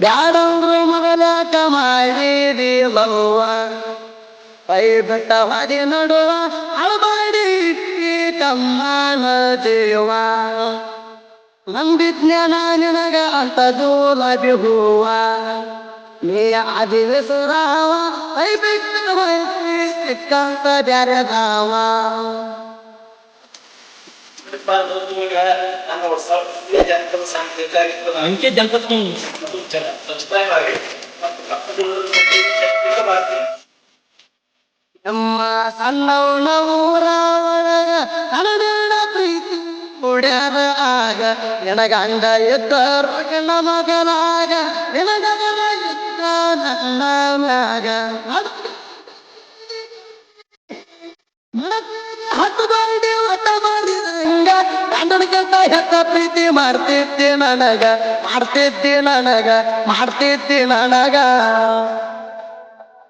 ಬ್ಯಾಡಂದ್ರು ಮಗಲಾಟ ಮಾಡಿದಿ ಲವ್ವ. ಕೈ ಬೆಟ್ಟ ಹಾದಿ ನಡುವ ಅಳಬಾಡಿ ತಮ್ಮನ ದೇವ ನಂಬಿದ್ನ ನಿನಗ ಅಂತ ದೂಲಬಿ ಹೂವ. ನೀ ಅದಿವಿಸುರಾವ ಕೈ ಬಿಟ್ಟು ಸಿಕ್ಕಂತ ಬ್ಯಾರೆದಾವ ಅಂಕೆ ಜನಪದ ನಮ್ಮ ಸಣ್ಣವನ ಊರವಳಗ ಪ್ರೀತಿ ಕುಡ್ಯಾರ ಆಗ. ನಿನಗಂಡ ಇದ್ದರು ನನ್ನ ಮಗನಾಗ ನಿನಗನ ಇದ್ದ ನನ್ನ ಮ್ಯಾಗ. ಹತ್ತು ಬಾಡಿ ಒಟ್ಟ ಮಾಡಿದಂಗ ಗಂಡನಿಗಿಂತ ಹೆತ್ತ ಪ್ರೀತಿ ಮಾಡ್ತಿದ್ದೆ ನನಗ ಮಾಡ್ತಿದ್ದೆ ನನಗ ಮಾಡ್ತಿದ್ದೆ ನನಗ.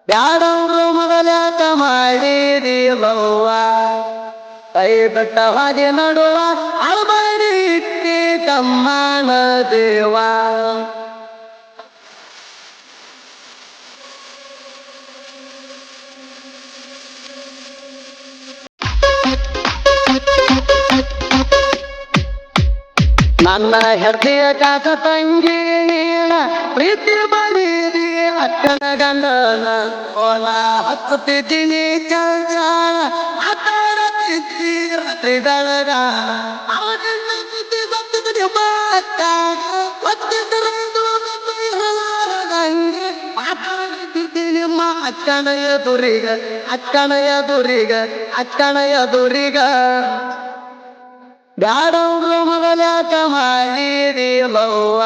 ಬ್ಯಾಡವ್ರು ಮೊದಲಾಟ ಮಾಡಿರಿ ಬವ್ವ ಕೈ ಬಿಟ್ಟ ಹಾಗೆ ನಡುವ ಅಳಬಾರಿ ಇಟ್ಟಿ ತಮ್ಮನ ದೇವ. ನನ್ನ ಹೆತ್ತಿಯ ಕಾಕ ತಂಗಿ ಪ್ರೀತಿ ಮಾಡಿದಿ ಅಕ್ಕನ ಗಂಡನ. ಕೋಲ ಹತ್ತುತ್ತಿದ್ದೀನಿ ಚಂಚಾಳ ಮಾತಾಡತಿದ್ದಿ ರಾತ್ರಿ ಬೆಳಗ ಅವನನ್ನ ಬುದ್ಧಿ ಗೊತ್ತಿದ್ದಿ ಮಾತಾಡ ಗೊತ್ತಿದ್ರೆಂದು ಇರಲಾರದಂಗೆ ಮಾತಾಡುತ್ತಿದ್ದಿ ನಿಮ್ಮ ಅಕ್ಕನ ದುರಿಗ ಅಕ್ಕನ ದುರಿಗ ಅಕ್ಕನ ದುರಿಗ ಬ್ಯಾಡವ್ರು ಮೊದಲಾಟ ಮಾಡಿರಿ ಲವ್ವ.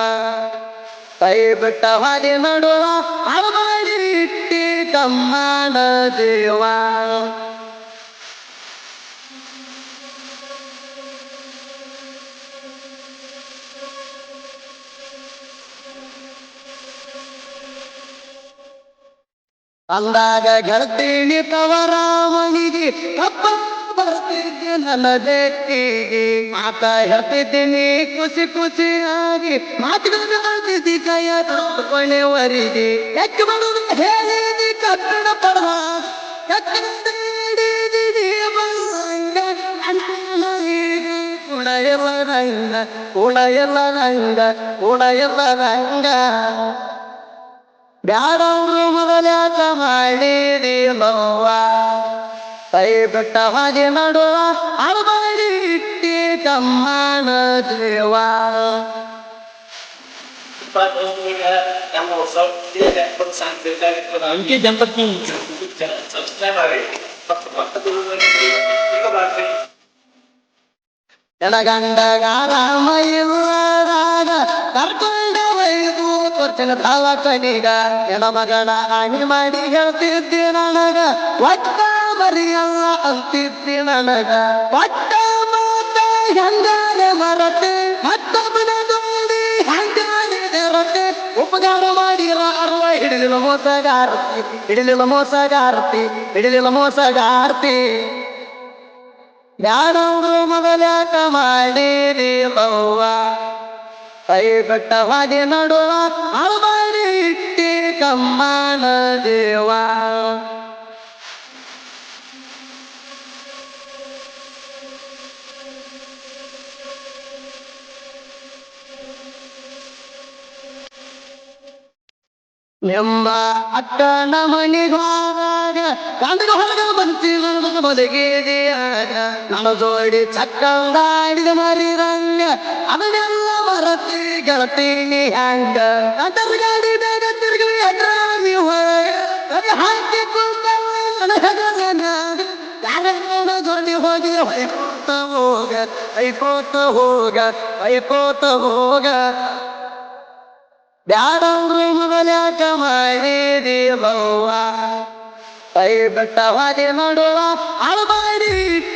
ಕೈ ಬಿಟ್ಟ ಹಾದಿ ನಡುವ ಅಳಬಾಡಿ ಇಟ್ಟಿ ತಮ್ಮನ ದೇವ. ಅಂದಾಗ ಗೆಳತೀನಿ ತವರ ಮನಿಗೆ ಕಪ್ಪ ಬರ್ತಿದ್ದೆ ನನ್ನ ಮಾತ ಹೇಳ್ತಿದ್ದೀನಿ, ಖುಷಿ ಖುಷಿಯಾಗಿ ಮಾತುಗಳು ಆಡ್ತಿದ್ದಿ ಕೈಯ ಕೊನೆವರಿಗೆ ಹೆಚ್ಚು ಬರುದು ಹೇಳಿದಿ ಕಬ್ಬಿಣ ಪರ್ವ ಕುಣ ಎಲ್ಲ ರಂಗ ಕುಣ ಎಲ್ಲ ರಂಗ ಕುಣ ಎಲ್ಲ ರಂಗ. ಬ್ಯಾಡವ್ರು ಮೊದಲಾಟ ಮಾಡಿರಿ ಲವ್ವ ಕೈ ಬೆಟ್ಟ ಹಾಗೆ ನಡುವ ಅಳಬಾಡಿ ಇಟ್ಟಿ ತಮ್ಮನ ದೇವ ಅಂಕೆ ಜನಪದ ಆಗಿ ಮೈಲಾಗ ಕರ್ಕೊಂಡ ಒಯ್ದು ತೋರ್ಸಿನ ದವಾಖಾನಿಗ ಎಡಮಗನ ಹಾನಿ ಮಾಡಿ ಹೇಳ್ತಿದ್ದಿ ನನಗ. ಒಟ್ಟ ಮರಿಯಲ್ಲ ಅಂತಿದ್ದಿ ನನಗ ಒಟ್ಟ ಮಾತ ಹೆಂಗಾರೆ ಮರತೆ, ಮತ್ತೊಬ್ಬನ ನೋಡಿ ಹೆಂಗಾರೆ ನೆರತೆ. ಉಪಕಾರ ಮಾಡಿರ ಅರ್ವ ಹಿಡಿಲಿಲ್ಲ ಮೋಸಗಾರ್ತಿ ಹಿಡಿಲಿಲ್ಲ ಮೋಸಗಾರ್ತಿ ಹಿಡಿಲಿಲ್ಲ ಮೋಸಗಾರ್ತಿ. ಬ್ಯಾಡವ್ರು ಮೊದಲ್ಯಾಕ ಮಾಡಿರಿ ಲವ್ವ ಕೈ ಹಾದಿ ನಡುವ ಅಳಬಾಡಿ ಇಟ್ಟಿ ಕಮ್ಮನ ದೇವ. ನಿಮ್ಮ ಅಕ್ಕನ ಮನಿಗಾಗ ಗಂಡಗ ಹೊರಗ ಬಂತಿ ನನಗ ಬದಗಿದೆಯಾಗ ನನ್ನ ಜೋಡಿ ಚಕ್ಕಂದಾಡಿದ ಮರಿರಂಗ ಅದನ್ನೆಲ್ಲ ಮರತಿ ಗೆಳತೀನಿ ಹ್ಯಾಂಗ? ಅದರ ಗಾಡಿ ಬೇಗ ತಿರುಗಿ ಎದ್ರಾಮಿ ಹೊರಗ. ಹಾಕಿ ಕುಂತವ ನನ್ನ ಹೆಗಲನ ಯಾರನ್ನ ಜೋಡಿ ಹೋಗಿ ಹೊಯ್ಕೋತ ಹೋಗ ಹೊಯ್ಕೋತ ಹೋಗ ಹೊಯ್ಕೋತ ಹೋಗ. கைப்பட்டவாதி நடுவா அழபாடி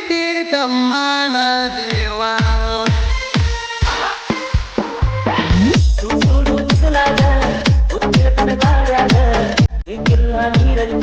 தீர்த்தமான தேவா நீரல்